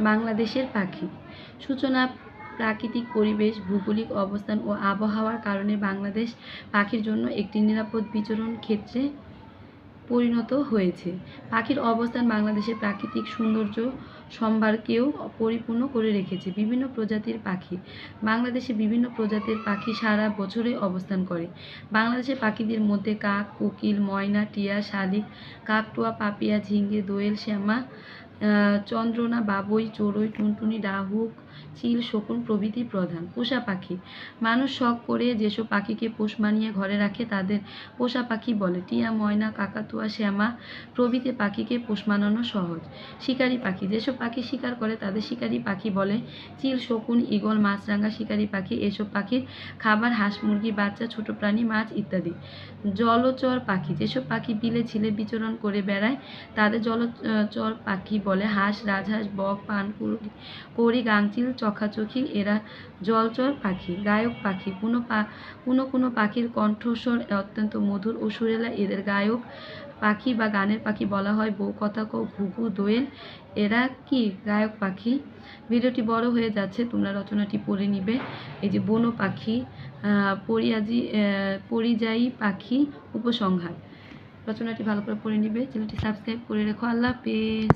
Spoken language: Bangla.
বাংলাদেশের পাখি। সূচনা, প্রাকৃতিক পরিবেশ, ভৌগোলিক অবস্থান ও আবহাওয়ার কারণে বাংলাদেশ পাখির জন্য একটি নিরাপদ বিচরণ ক্ষেত্রে পরিণত হয়েছে। পাখির অবস্থান বাংলাদেশের প্রাকৃতিক সৌন্দর্য সম্ভারকেও পরিপূর্ণ করে রেখেছে। বিভিন্ন প্রজাতির পাখি। বাংলাদেশে বিভিন্ন প্রজাতির পাখি সারা বছরে অবস্থান করে। বাংলাদেশের পাখিদের মধ্যে কাক, কোকিল, ময়না, টিয়া, শালিক, কাকটোয়া, পাপিয়া, ঝিঙ্গে, দোয়েল, শ্যামা চন্দ্রনা, বাবুই, চড়ুই, টুনটুনি, ডাহুক, চিল, শকুন প্রভৃতি প্রধান। পোষা পাখি। মানুষ শখ করে যেসব পাখিকে পোষ মানিয়ে ঘরে রাখে, তাদের পোষা পাখি বলে। টিয়া, ময়না, কাকাতুয়া, শ্যামা প্রভৃতি পাখিকে পোষ মানানো সহজ। শিকারি পাখি। যেসব পাখি শিকার করে, তাদের শিকারি পাখি বলে। চিল, শকুন, ঈগল, মাছরাঙা শিকারি পাখি, এসব পাখির খাবার হাঁস, মুরগি, বাচ্চা, ছোট প্রাণী, মাছ ইত্যাদি। জলচর পাখি। যেসব পাখি বিলে ঝিলে বিচরণ করে বেড়ায়, তাদের জলচর পাখি বলে হাঁস, রাজহাঁস, বক পানকুড়ি কড়ি গাংচিল চখাচখি, এরা জলচর পাখি, গায়ক পাখি, কোনো পা, কোনো কোনো পাখির কণ্ঠস্বর অত্যন্ত মধুর ও সুরেলা। এদের গায়ক পাখি বা গানের পাখি বলা হয় বউ কথা কও ঘুঘু, দোয়েল। এরা কি গায়ক পাখি? ভিডিওটি বড় হয়ে যাচ্ছে, তোমরা রচনাটি পড়ে নিবে। এই যে বনো পাখি পরিয়াজি পরিযায়ী পাখি উপসংহার। রচনাটি ভালো করে পড়ে নিবে, চ্যানেলটি সাবস্ক্রাইব করে রেখো। আল্লাহ হাফেজ।